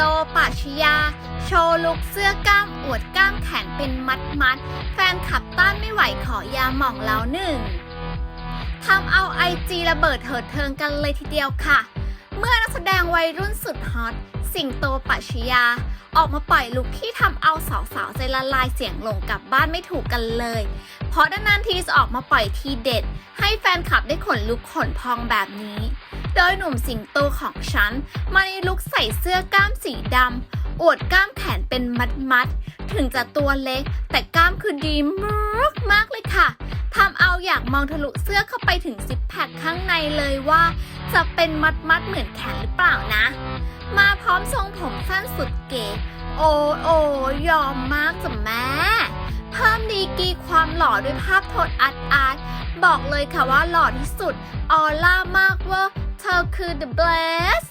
สิงโตปัชยา โชว์ลุกเสื้อกล้ามอวดกล้ามแขนเป็นมัดมัด แฟนขับต้านไม่ไหวขอยาหม่องแล้วหนึ่งทำเอาไอจีระเบิดเถิดเทิงกันเลยทีเดียวค่ะ เมื่อนักแสดงวัยรุ่นสุดฮอต สิงโตปัชยา ออกมาปล่อยลุคที่ทำเอาสาวๆใจละลายเสียงหลงกลับบ้านไม่ถูกกันเลย เพราะนานๆทีจะออกมาปล่อยทีเด็ด ให้แฟนคลับได้ขนลุกขนพองแบบนี้ โดยหนุ่มสิงโตของฉัน มาในลุคใส่เสื้อกล้ามสีดำอวดกล้ามแขนเป็นมัดมัด ถึงจะตัวเล็ก แต่กล้ามคือดีมากมากเลยค่ะทำเอาอยากมองทะลุเสื้อเข้าไปถึงซิปแพคข้างในเลยว่า จะเป็นมัดมัดเหมือนแขนหรือเปล่านะ มาพร้อมทรงผมสั้นสุดเก๋ โอ้โอยอมมากจ้ะแม่เพิ่มดีกีความหล่อด้วยภาพโทนอาร์ตอาร์ตบอกเลยค่ะว่าหล่อที่สุด ออร่ามากเว่าเธอ คือ the best